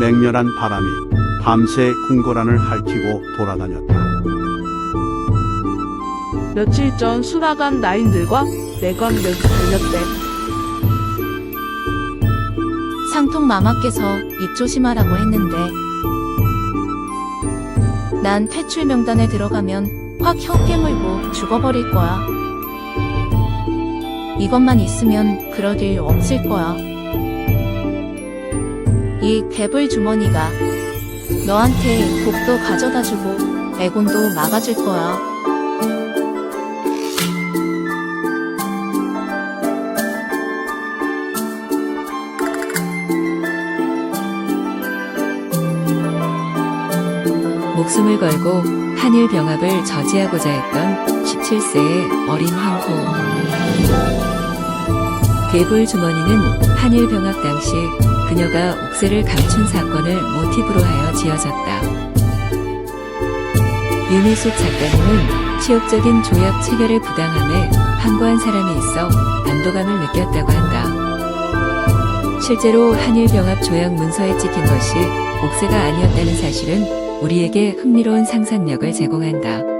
맹렬한 바람이 밤새 궁궐안을 핥히고 돌아다녔다. 며칠 전 수나간 나인들과 내관 내기 달렸대. 상통 마마께서 입 조심하라고 했는데 난 퇴출 명단에 들어가면 확 혀 깨 물고 죽어버릴 거야. 이것만 있으면 그럴 일 없을 거야. 이 배불 주머니가 너한테 복도 가져다주고 애곤도 막아줄 거야. 목숨을 걸고 한일 병합을 저지하고자 했던 17세의 어린 황후. 괴불 주머니는 한일 병합 당시 그녀가 옥새를 감춘 사건을 모티브로 하여 지어졌다. 윤희숙 작가님은 치욕적인 조약 체결의 부당함에 항거한 사람이 있어 안도감을 느꼈다고 한다. 실제로 한일 병합 조약 문서에 찍힌 것이 옥새가 아니었다는 사실은 우리에게 흥미로운 상상력을 제공한다.